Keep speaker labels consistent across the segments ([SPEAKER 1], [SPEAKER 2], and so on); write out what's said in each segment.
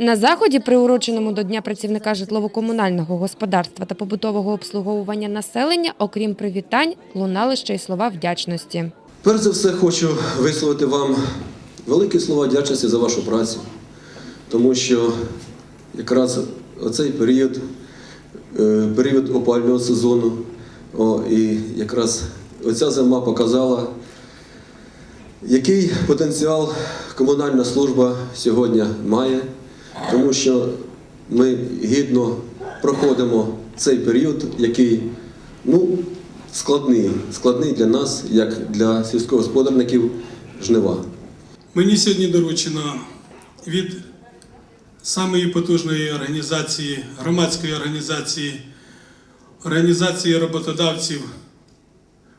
[SPEAKER 1] На заході, приуроченому до Дня працівника житлово-комунального господарства та побутового обслуговування населення, окрім привітань, лунали ще й слова вдячності.
[SPEAKER 2] Перш за все хочу висловити вам великі слова вдячності за вашу працю, тому що якраз оцей період, е, період опального сезону, о, і якраз оця зима показала, який потенціал комунальна служба сьогодні має, тому що ми гідно проходимо цей період, який ну, складний, складний для нас, як для сільськогосподарників жнива.
[SPEAKER 3] Мені сьогодні доручено від самої потужної організації, громадської організації, організації роботодавців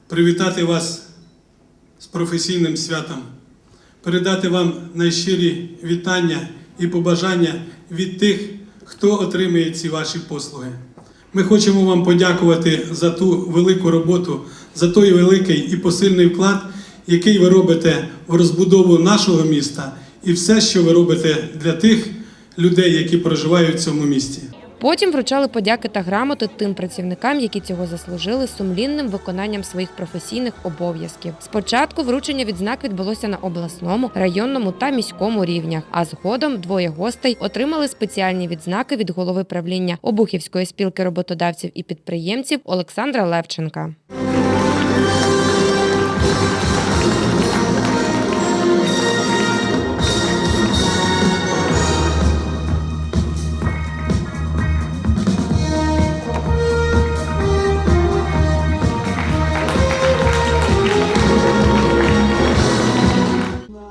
[SPEAKER 3] привітати вас з професійним святом, передати вам найщирі вітання і побажання від тих, хто отримує ці ваші послуги. Ми хочемо вам подякувати за ту велику роботу, за той великий і посильний вклад, який ви робите в розбудову нашого міста, і все, що ви робите для тих людей, які проживають в цьому місті.
[SPEAKER 1] Потім вручали подяки та грамоти тим працівникам, які цього заслужили сумлінним виконанням своїх професійних обов'язків. Спочатку вручення відзнак відбулося на обласному, районному та міському рівнях. А згодом двоє гостей отримали спеціальні відзнаки від голови правління Обухівської спілки роботодавців і підприємців Олександра Левченка.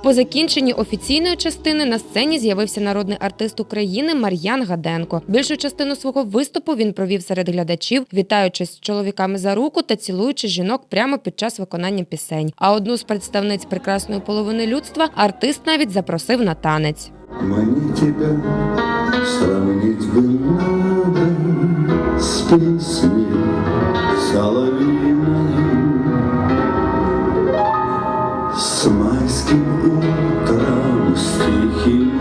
[SPEAKER 1] По закінченні офіційної частини на сцені з'явився народний артист України Мар'ян Гаденко. Більшу частину свого виступу він провів серед глядачів, вітаючись з чоловіками за руку та цілуючи жінок прямо під час виконання пісень. А одну з представниць прекрасної половини людства артист навіть запросив на танець.
[SPEAKER 4] Мне тебя сравнить бы надо с песней соловьиной, с майским утром, стихи тихим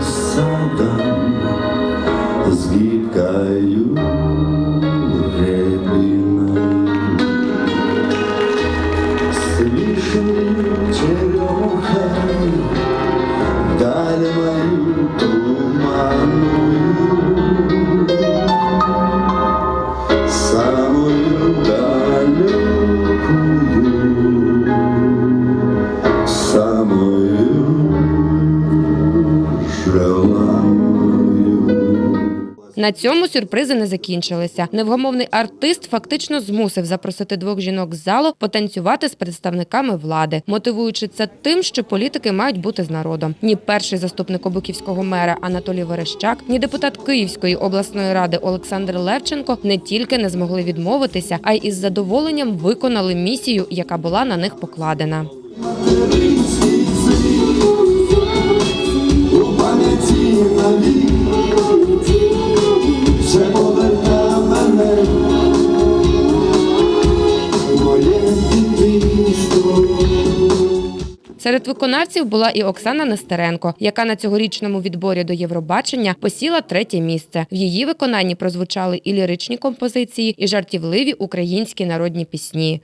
[SPEAKER 1] На цьому сюрпризи не закінчилися. Невгомовний артист фактично змусив запросити двох жінок з залу потанцювати з представниками влади, мотивуючи це тим, що політики мають бути з народом. Ні перший заступник обуківського мера Анатолій Верещак, ні депутат Київської обласної ради Олександр Левченко не тільки не змогли відмовитися, а й із задоволенням виконали місію, яка була на них покладена. Серед виконавців була і Оксана Нестеренко, яка на цьогорічному відборі до Євробачення посіла третє місце. В її виконанні прозвучали і ліричні композиції, і жартівливі українські народні пісні.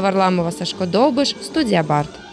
[SPEAKER 1] Варламова, Сашко Довбиш, студія Барт.